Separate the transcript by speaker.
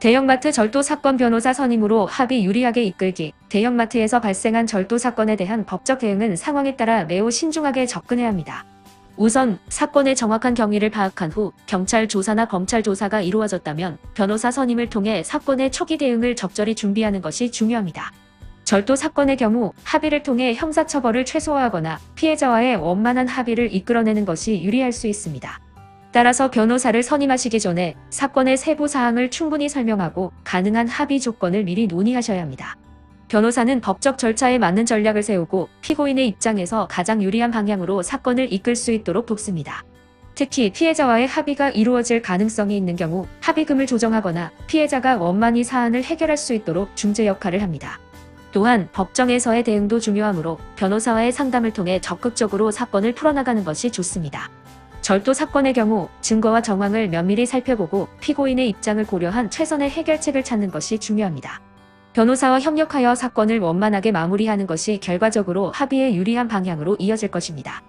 Speaker 1: 대형마트 절도 사건 변호사 선임으로 합의 유리하게 이끌기. 대형마트에서 발생한 절도 사건에 대한 법적 대응은 상황에 따라 매우 신중하게 접근해야 합니다. 우선 사건의 정확한 경위를 파악한 후 경찰 조사나 검찰 조사가 이루어졌다면 변호사 선임을 통해 사건의 초기 대응을 적절히 준비하는 것이 중요합니다. 절도 사건의 경우 합의를 통해 형사처벌을 최소화하거나 피해자와의 원만한 합의를 이끌어내는 것이 유리할 수 있습니다. 따라서 변호사를 선임하시기 전에 사건의 세부 사항을 충분히 설명하고 가능한 합의 조건을 미리 논의하셔야 합니다. 변호사는 법적 절차에 맞는 전략을 세우고 피고인의 입장에서 가장 유리한 방향으로 사건을 이끌 수 있도록 돕습니다. 특히 피해자와의 합의가 이루어질 가능성이 있는 경우 합의금을 조정하거나 피해자가 원만히 사안을 해결할 수 있도록 중재 역할을 합니다. 또한 법정에서의 대응도 중요하므로 변호사와의 상담을 통해 적극적으로 사건을 풀어나가는 것이 좋습니다. 절도 사건의 경우 증거와 정황을 면밀히 살펴보고 피고인의 입장을 고려한 최선의 해결책을 찾는 것이 중요합니다. 변호사와 협력하여 사건을 원만하게 마무리하는 것이 결과적으로 합의에 유리한 방향으로 이어질 것입니다.